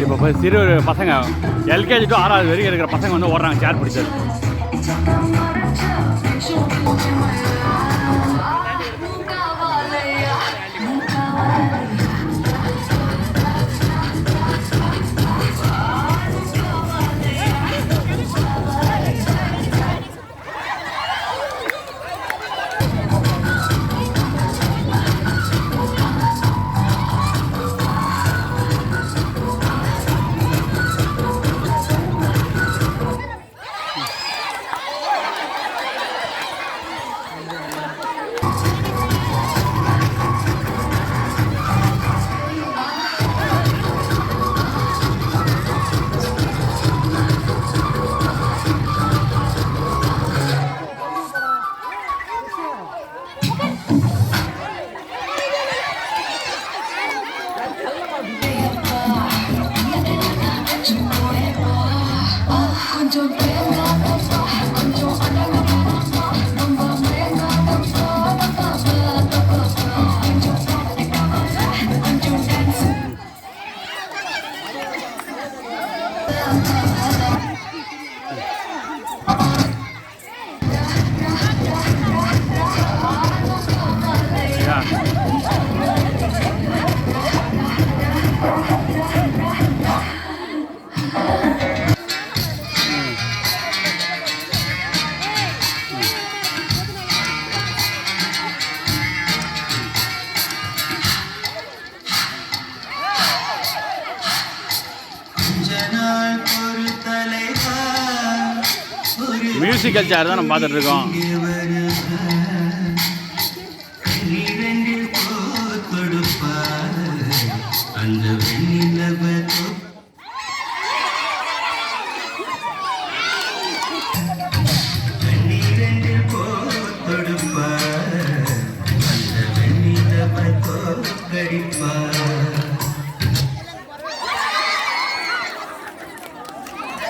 இப்போ சிறு பசங்க எல்கேஜி டு ஆறாவது வரைக்கும் இருக்கிற பசங்க வந்து ஓடுறாங்க சேர் பிடிச்சது மியூசிக்கல் சேர் தான் நம்ம பார்த்துட்டு இருக்கோம்.